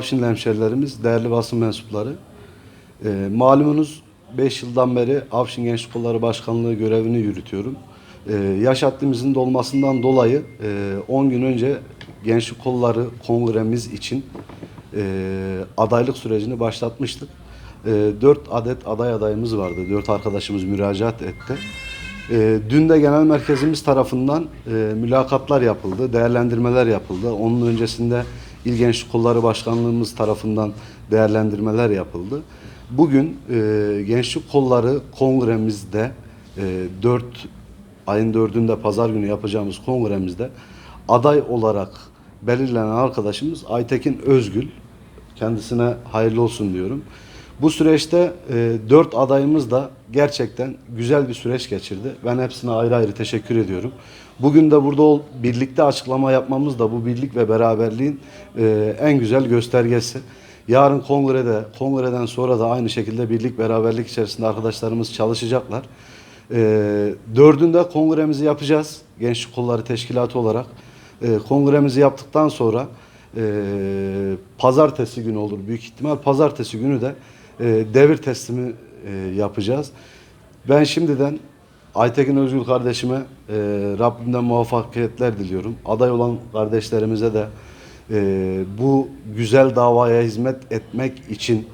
Afşinli hemşerilerimiz, değerli basın mensupları. Ee, malumunuz 5 yıldan beri Afşin Gençlik Kolları Başkanlığı görevini yürütüyorum. Ee, yaş haddimizin dolmasından dolayı e, 10 gün önce Gençlik Kolları Kongremiz için e, adaylık sürecini başlatmıştık. E, 4 adet aday adayımız vardı. 4 arkadaşımız müracaat etti. E, dün de genel merkezimiz tarafından e, mülakatlar yapıldı, değerlendirmeler yapıldı. Onun öncesinde İl Gençlik Kolları Başkanlığımız tarafından değerlendirmeler yapıldı. Bugün e, Gençlik Kolları Kongremizde e, 4 ayın 4'ünde pazar günü yapacağımız kongremizde aday olarak belirlenen arkadaşımız Aytekin Özgül. Kendisine hayırlı olsun diyorum. Bu süreçte e, dört adayımız da gerçekten güzel bir süreç geçirdi. Ben hepsine ayrı ayrı teşekkür ediyorum. Bugün de burada ol, birlikte açıklama yapmamız da bu birlik ve beraberliğin e, en güzel göstergesi. Yarın kongrede, kongreden sonra da aynı şekilde birlik beraberlik içerisinde arkadaşlarımız çalışacaklar. E, dördünde kongremizi yapacağız. Gençlik Kolları Teşkilatı olarak. E, kongremizi yaptıktan sonra e, pazartesi günü olur büyük ihtimal. Pazartesi günü de e, devir teslimi e, yapacağız. Ben şimdiden Aytekin Özgül kardeşime e, Rabbimden muvaffakiyetler diliyorum. Aday olan kardeşlerimize de e, bu güzel davaya hizmet etmek için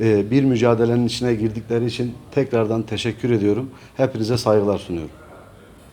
e, bir mücadelenin içine girdikleri için tekrardan teşekkür ediyorum. Hepinize saygılar sunuyorum.